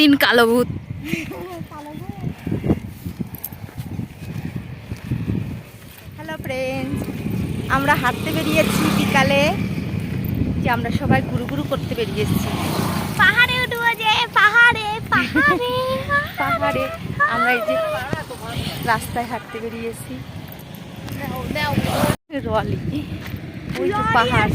তিন কালো ভূত। হ্যালো ফ্রেন্ডস আমরা হাঁটতে বেরিয়েছি বিকালে। যে আমরা সবাই গুরু গুরু করতে বেরিয়েছি। পাহাড়ে উঠবো যে পাহাড়ে পাহাড়ে পাহাড়ে। আমরা এই যে রাস্তায় হাঁটতে বেরিয়েছি। রলি ওই তো পাহাড়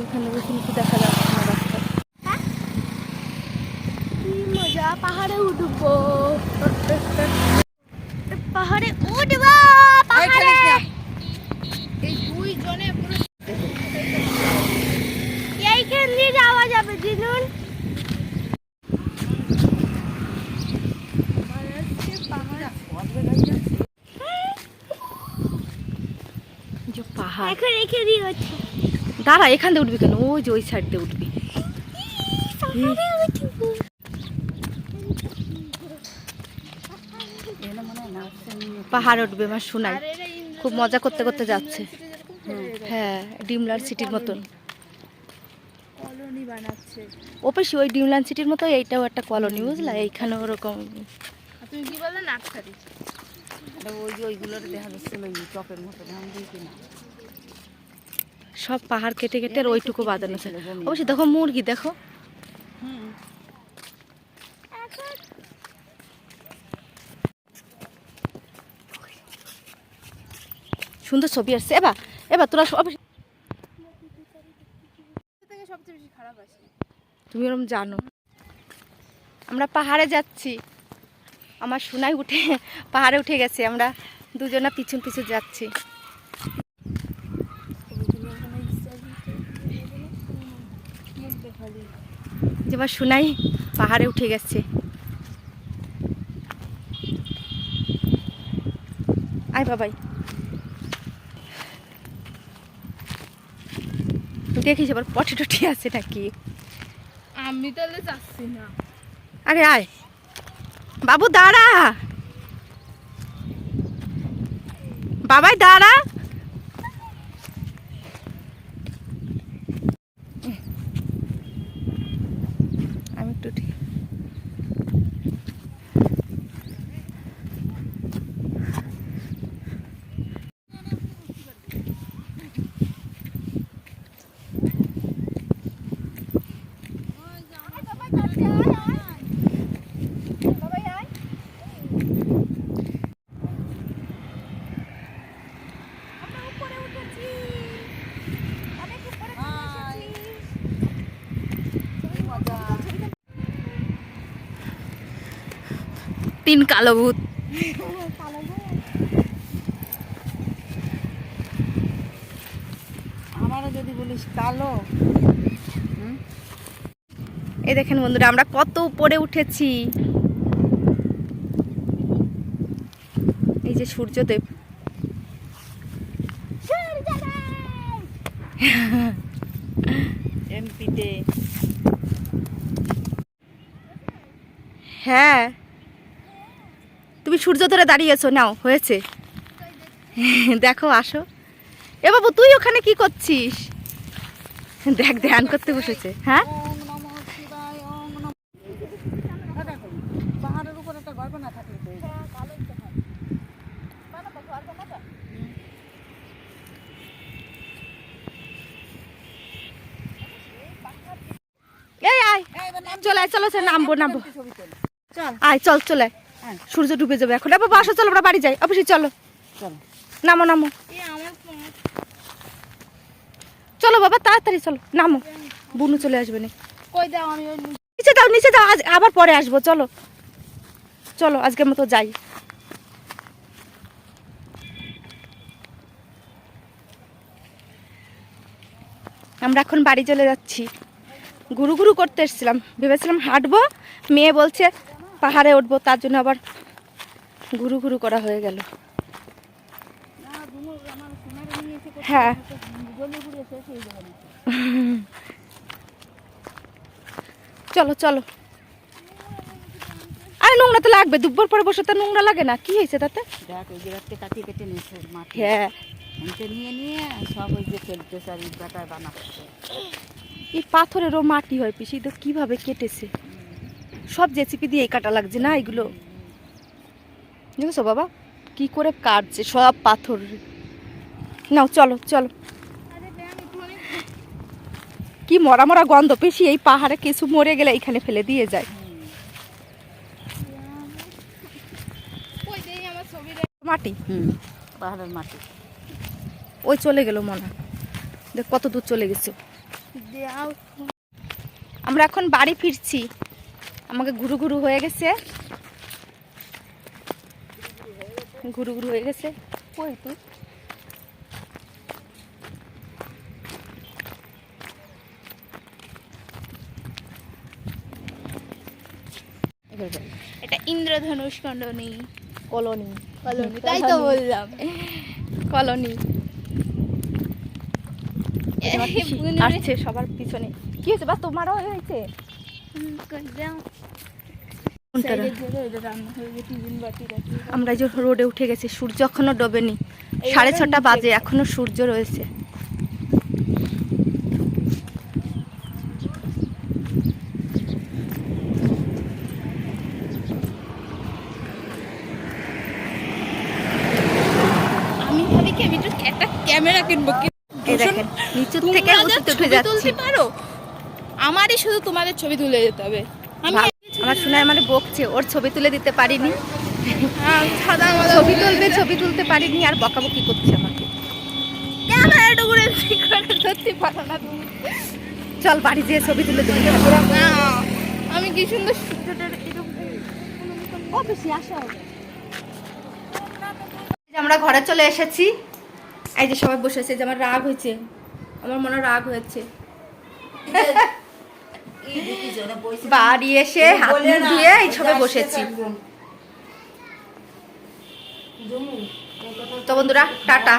এখানে বেশি কিছু দেখা যাচ্ছে না রাস্তায় কি মজা পাহাড়ে উঠবো। পাহাড়ে উঠবো পাহাড়ে। এইখান দিয়ে যাওয়া যাবে দিনুন যে পাহাড়। এখন রেখে দিয়ে হচ্ছে। দাঁড়া এখান দিয়ে উঠবি কেন? ওই যে ওই সাইড দিয়ে উঠবি। পাহাড়ে উঠবো আমার শোনাই খুব মজা করতে করতে যাচ্ছে। হ্যাঁ ডিমলার সিটির মতন। অবশ্যই ওই ডিমলান সিটির মতো এইটাও একটা কলোনি বুঝলা? এইখানে ওরকম। তুমি কি বললে? নার্সারি। ওই যে ওইগুলোর দেখা ওই মতো সব পাহাড় কেটে কেটে ওইটুকু বাঁধানো ছিল অবশ্যই দেখো মুরগি দেখো। সুন্দর ছবি আসছে। এবার এবার তোরা সব থেকে সবচেয়ে বেশি খারাপ আছে। তুমি ওরকম জানো। আমরা পাহাড়ে যাচ্ছি। আমার সোনাই উঠে পাহাড়ে উঠে গেছে। আমরা দুজনা পিছন পিছন যাচ্ছি। যে আমার সোনাই পাহাড়ে উঠে গেছে। আয় বাবাই। দেখিস আবার পটি টটি আছে নাকি? আমি তাহলে যাচ্ছি না। আরে আয়। বাবু দাঁড়া। বাবাই দাঁড়া আমি একটু উঠি। তিন কালো ভূত। আমারও যদি বলিস কালো। এই দেখেন বন্ধুরা আমরা কত উপরে উঠেছি। এই যে সূর্যদেব। এমপিতে। হ্যাঁ। তুমি সূর্য ধরে দাঁড়িয়েছো নাও হয়েছে দেখো আসো এ বাবু তুই ওখানে কি করছিস দেখ ধ্যান করতে বসেছে হ্যাঁ হ্যাঁ, চলে চলো চলো নামবো নামবো চল আয় চল চলে হ্যাঁ। সূর্য ডুবে যাবে এখন। বাবা আসো চলো আমরা বাড়ি যাই। অবশ্যই চলো। নামো নামো। চলো বাবা তাড়াতাড়ি চলো। নামো। বুনু চলে আসবে না। দাও নিচে যাও নিচে যাও আজ আবার পরে আসব। চলো। চলো আজকের মতো যাই। আমরা এখন বাড়ি চলে যাচ্ছি। গুরু গুরু করতে এসেছিলাম। ভেবেছিলাম হাঁটবো। মেয়ে বলছে পাহাড়ে উঠবো তার জন্য আবার গুরু ঘুরু করা হয়ে গেল। হ্যাঁ। চলো চলো। আরে নোংরা তো লাগবে দুপুর পরে বসে তো নোংরা লাগে না কি হয়েছে তাতে? দেখ ওই কেটে নিয়েছে মাটি হ্যাঁ। নিয়ে নিয়ে সব ওই যে ফেলতেছে আর ইটবাটায় বানাচ্ছে। এই পাথরেরও মাটি হয় পিসি তো কীভাবে কেটেছে? সব জেসিপি দিয়ে কাটা লাগছে না এগুলো? দেখেছ বাবা? কি করে কাটছে সব পাথর। নাও চলো চলো। কি মরা মরা গন্ধ পেশি এই পাহাড়ে কিছু মরে গেলে এখানে ফেলে দিয়ে যায়। ওই দেই আমার ছবি মাটি? হুম পাহাড়ের মাটি। ওই চলে গেল মনে। দেখ কত দূর চলে গেছে। আমরা এখন বাড়ি ফিরছি। আমাকে ঘুরু ঘুরু হয়ে গেছে। ঘুরু ঘুরু হয়ে গেছে। কই তুই এটা ইন্দ্রধনুষ কন্ডনী কলোনি। কলোনি তাই তো বললাম। কলোনি। আসছে সবার পিছনে। কি হয়েছে? বা তোমারও হয়েছে? আমরা যে রোডে উঠে গেছি সূর্য এখনও ডোবেনি। সাড়ে ছটা বাজে এখনও সূর্য রয়েছে। আমি ভাবি কি আমি একটা ক্যামেরা কিনবো দেখেন নিচু থেকে উঠে যাচ্ছি। পারো? আমারই শুধু তোমাদের ছবি তুলে যেতে হবে। আমি আমার শোনায় মানে বকছে ওর ছবি তুলে দিতে পারিনি। মাদা ছবি তুলবে ছবি তুলতে পারিনি আর বকাবকি করছে আমাকে। ক্যামেরাটা ঘুরে ঠিক করে ধরতে পারো না তুমি। চল বাড়ি যেয়ে ছবি তুলে দিবি না আমি কি সুন্দর আমরা ঘরে চলে এসেছি। এই যে সবাই বসে আছে যে আমার রাগ হয়েছে। আমার মনে রাগ হয়েছে। বাড়ি এসে হাত দিয়ে ধুয়ে এই ছবি বসেছি। তো বন্ধুরা টাটা।